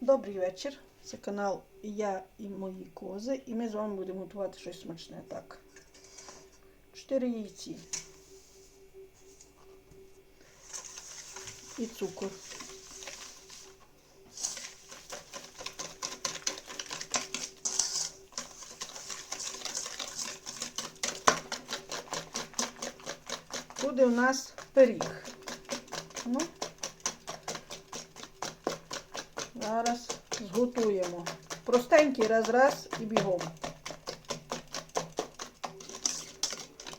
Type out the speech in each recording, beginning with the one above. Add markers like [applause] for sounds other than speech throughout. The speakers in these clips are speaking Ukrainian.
Добрий вечір. Це канал Я і мої кози. І ми з вами будемо готувати щось смачне. Так. Чотири яйці. І цукор. Буде у нас пиріг. Ну, Зараз зготуємо. Простенький раз-раз і бігом.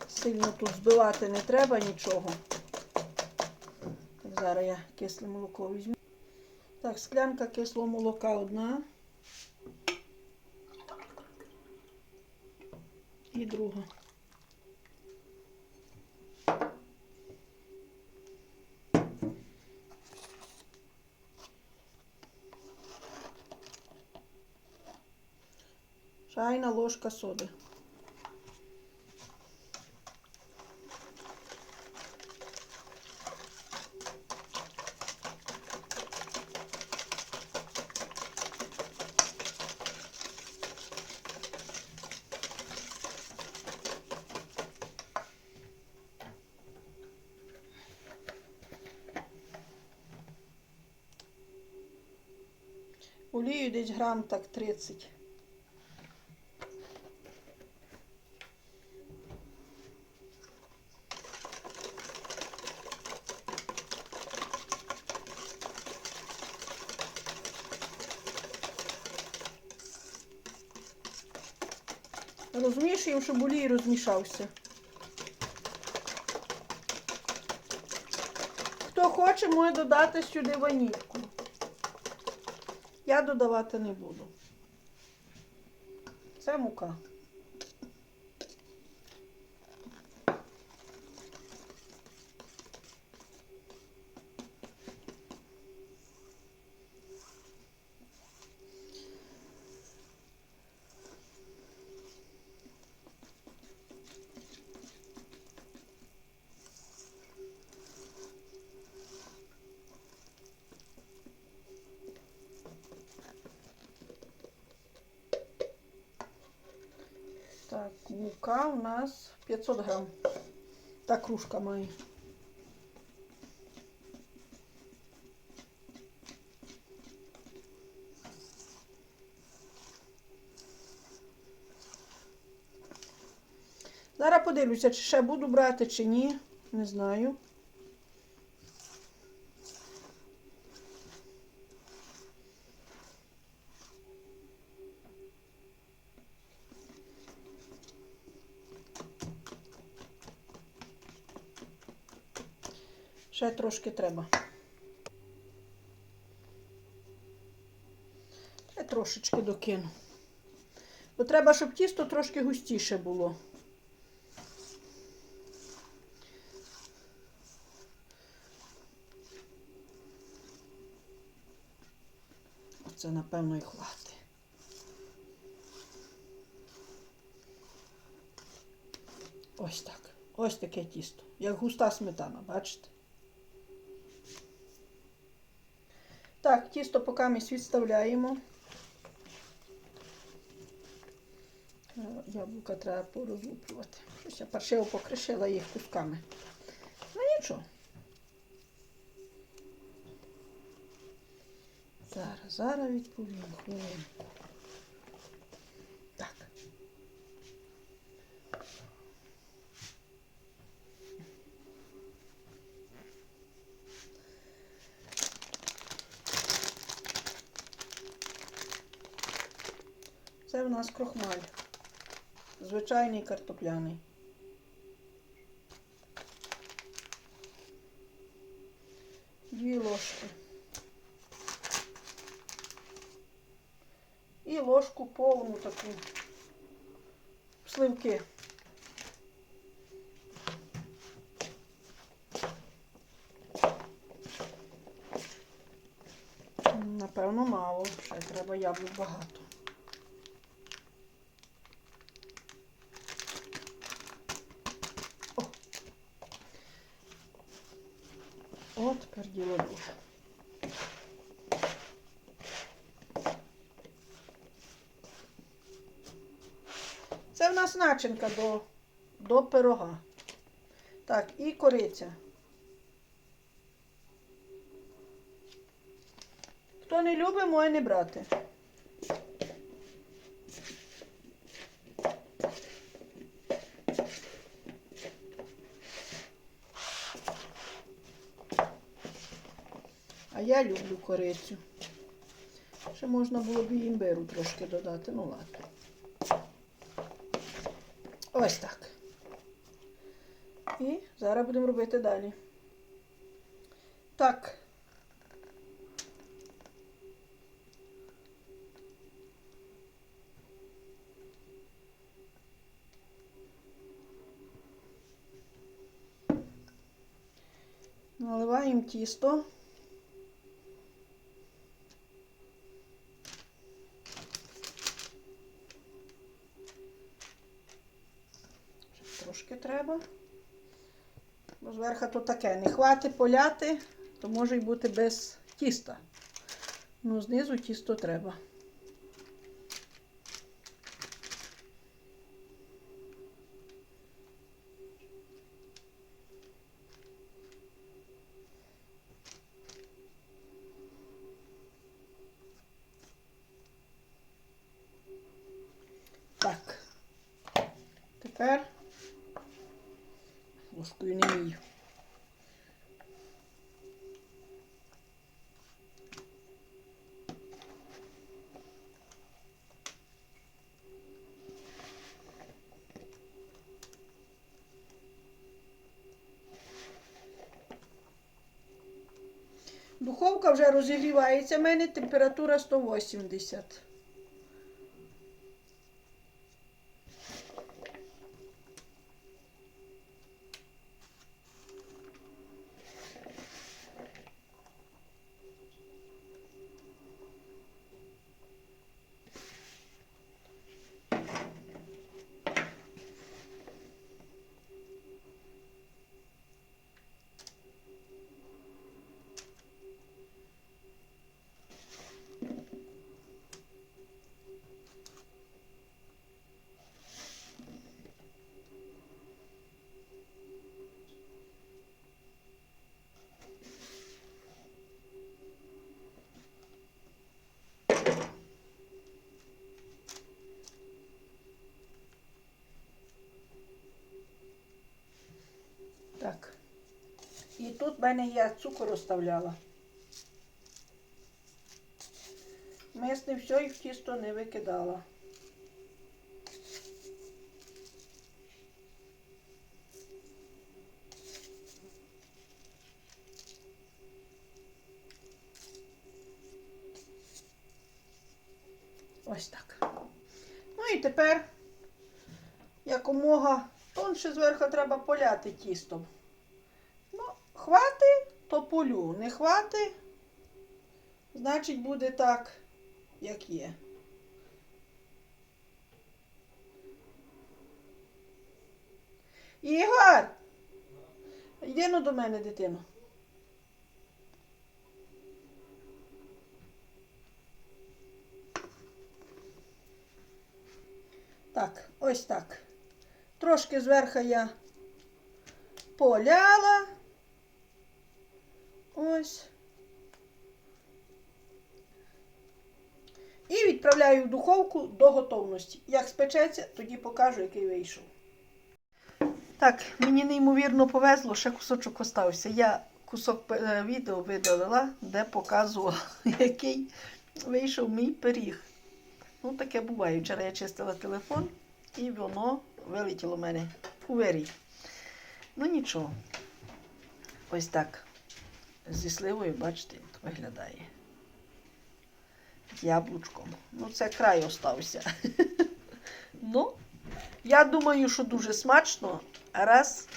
Сильно тут збивати не треба нічого. Так, зараз я кисле молоко візьму. Так, склянка кислого молока одна. І друга. Чайна ложка соди. Олію десь грам так 30. Розмішуємо, щоб олій розмішався. Хто хоче, може додати сюди ванільку. Я додавати не буду. Це мука. Так, мука у нас 500 грам. Так, кружка має. Зараз подивлюся, чи ще буду брати, чи ні. Не знаю. Ще трошки треба. Ще трошечки докину. Бо треба, щоб тісто трошки густіше було. Оце, напевно, і хватить. Ось так. Ось таке тісто. Як густа сметана, бачите? Так, тісто поки ми відставляємо. Е, Яблука треба порозлуплювати. Щось я паршиво покришила їх кусками. Ну нічого. Зараз, зараз відповім хвилинку. Так. Це в нас крохмаль. Звичайний картопляний. Дві ложки. І ложку повну таку сливки. Напевно, мало. Ще треба яблук багато. діло дуже. Це в нас начинка до, до пирога. Так, і кориця. Хто не любить, може не брати. Я люблю корицю. Ще можна було б і імбиру трошки додати. Ну ладно. Ось так. І зараз будемо робити далі. Так. Наливаємо тісто. Ще Трошки треба. Бо зверху то таке. Не хватить поляти, то може й бути без тіста. Ну, знизу тісто треба. Тепер ложкою не мію. Духовка вже розігрівається. в мене температура 180. Так. І тут в мене я цукор оставляла. Мисне все і в тісто не викидала. Ось так. Ну і тепер якомога тонше зверху треба поляти тістом. Ну, хвати, то полю. Не хвати, значить буде так, як є. Ігор! Йди ну до мене, дитино. Так, ось так. Трошки зверху я поляла. Ось. І відправляю в духовку до готовності. Як спечеться, тоді покажу, який вийшов. Так, мені неймовірно повезло, ще кусочок остався. Я кусок е, відео видалила, де показувала, [laughs] який вийшов мій пиріг. Ну, таке буває. Вчора я чистила телефон і воно вилетіло в мене у вирій. Ну нічого. Ось так. Зі сливою, бачите, виглядає. Яблучком. Ну, це край остався. [laughs] Ну, я думаю, що дуже смачно. Раз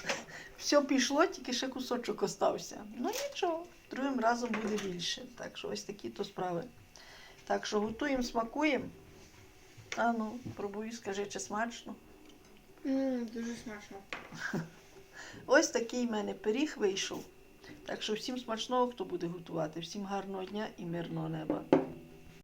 все пішло, тільки ще кусочок остався. Ну нічого, другим разом буде більше. Так що ось такі то справи. Так що готуємо, смакуємо. А ну, пробуй, скажи, чи смачно. Дуже смачно. [laughs] Ось такий в мене пиріг вийшов. Так що всім смачного, хто буде готувати. Всім гарного дня і мирного неба.